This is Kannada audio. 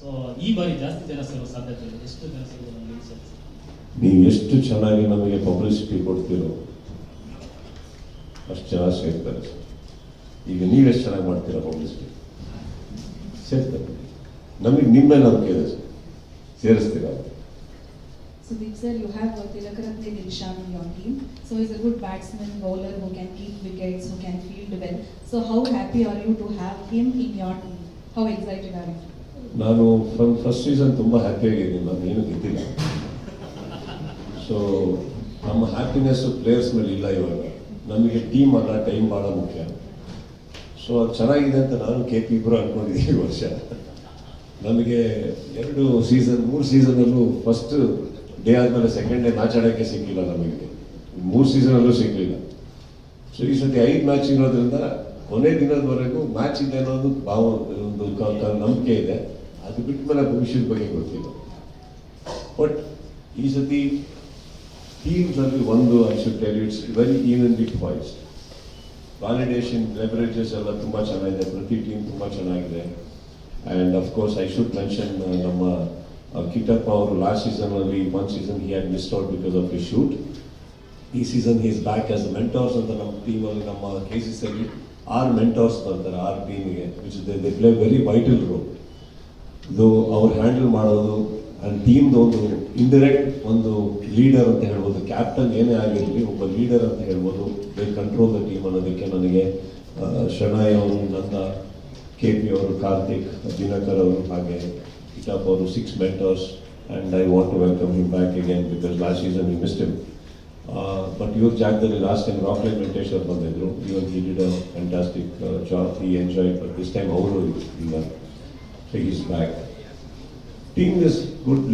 ಸೊ ಈ ಬಾರಿ ಜಾಸ್ತಿ ಜನ ಸೇರೋ ಸಾಧ್ಯತೆ ಎಷ್ಟು ಜನ ಸೇರೋ ನಮಗೆ ನೀವು ಎಷ್ಟು ಚೆನ್ನಾಗಿ ನಮಗೆ ಪಬ್ಲಿಸಿಟಿ ಕೊಡ್ತೀರೋ ಅಷ್ಟು ಜನ ಸೇರ್ತಾರೆ ಈಗ ನೀವೆಷ್ಟು ಚೆನ್ನಾಗಿ ಮಾಡ್ತೀರಾ ಪಬ್ಲಿಸಿಟಿ ಸೇರ್ತಾರೆ. ನಮಗೆ ನಿಮ್ಮ ನಂಬಿಕೆ ಇದೆ ಸೇರಿಸ್ತೀರಾ? Sudeep sir you have Tilakaratne Dilshan in your so is a good batsman bowler who can keep wickets who can field well so how happy are you to have him in your team how excited are you ನಾನು ಫ್ರಮ್ ಫಸ್ಟ್ ಸೀಸನ್ ತುಂಬ ಹ್ಯಾಪಿಯಾಗಿದ್ದೀನಿ ನಾನು ಏನು ಗೆದ್ದಿಲ್ಲ. ಸೊ ನಮ್ಮ ಹ್ಯಾಪಿನೆಸ್ಸು ಪ್ಲೇಯರ್ಸ್ ಮೇಲೆ ಇಲ್ಲ ಇವಾಗ. ನಮಗೆ ಟೀಮ್ ಅಲ್ಲ ಟೈಮ್ ಭಾಳ ಮುಖ್ಯ. ಸೊ ಅದು ಚೆನ್ನಾಗಿದೆ ಅಂತ ನಾನು ಕೆ ಪಿ ಇಬ್ಬರು ಅಂದ್ಕೊಂಡಿದ್ದೀನಿ ಈ ವರ್ಷ. ನಮಗೆ ಎರಡು ಸೀಸನ್ ಮೂರು ಸೀಸನಲ್ಲೂ ಫಸ್ಟ್ ಡೇ ಆದಮೇಲೆ ಸೆಕೆಂಡ್ ಡೇ ಮ್ಯಾಚ್ ಆಡೋಕ್ಕೆ ಸಿಕ್ಕಿಲ್ಲ ನಮಗೆ. ಮೂರು ಸೀಸನಲ್ಲೂ ಸಿಗಲಿಲ್ಲ. ಸೊ ಈ ಸತಿ ಐದು ಮ್ಯಾಚ್ ಇರೋದ್ರಿಂದ ಕೊನೆ ದಿನದವರೆಗೂ ಮ್ಯಾಚ್ ಇದೆ ಅನ್ನೋದು ಭಾವ, ಒಂದು ನಂಬಿಕೆ ಇದೆ. ಅದು ಬಿಟ್ಟು ಮೇಲೆ ಭವಿಷ್ಯದ ಬಗ್ಗೆ ಗೊತ್ತಿಲ್ಲ. ಬಟ್ ಈ ಸತಿ ಟೀಮ್ಸಲ್ಲಿ ಒಂದು I should tell it's very evenly voice validation leverages ಎಲ್ಲ ತುಂಬ ಚೆನ್ನಾಗಿದೆ. ಪ್ರತಿ ಟೀಮ್ ತುಂಬ ಚೆನ್ನಾಗಿದೆ. And of course I should mention ನಮ್ಮ ಕಿಟಪ್ಪ ಅವರು ಲಾಸ್ಟ್ ಸೀಸನಲ್ಲಿ one season he had missed out because of he shoot ಈ season is back as mentors ಅಂತ ನಮ್ಮ ಟೀಮಲ್ಲಿ ನಮ್ಮ ಕೆ ಸಿ ಅಲ್ಲಿ ಆರು ಮೆಂಟರ್ಸ್ ಬರ್ತಾರೆ ಆರು ಟೀಮಿಗೆ which they play very vital role ಅವ್ರು ಹ್ಯಾಂಡಲ್ ಮಾಡೋದು ಆ್ಯಂಡ್ ಟೀಮ್ದು ಒಂದು ಇಂಡೈರೆಕ್ಟ್ ಒಂದು ಲೀಡರ್ ಅಂತ ಹೇಳ್ಬೋದು. ಕ್ಯಾಪ್ಟನ್ ಏನೇ ಆಗಿರಲಿ, ಒಬ್ಬ ಲೀಡರ್ ಅಂತ ಹೇಳ್ಬೋದು. ದೇ ಕಂಟ್ರೋಲ್ ದ ಟೀಮ್ ಅನ್ನೋದಕ್ಕೆ ನನಗೆ ಶರಣಾಯ್ ಅವರು, ನನ್ನ ಕೆ ಪಿ ಅವರು, ಕಾರ್ತಿಕ್, ದಿನಕರ್ ಅವರು ಹಾಗೆ ಇಟಪ್ ಅವರು six mentors and I want to welcome you back again because last season you missed him but ಇವ್ರ ಜಾಗದಲ್ಲಿ ಲಾಸ್ಟ್ ಟೈಮ್ ರಾಕ್ಲೈನ್ ವೆಂಕಟೇಶ್ವರ್ ಬಂದಿದ್ರು. Even he did a fantastic job ಈ ಎಂಜಾಯ್ ಬಟ್ ದಿಸ್ ಟೈಮ್ ಅವರು ಇಲ್ಲ. So is back team is good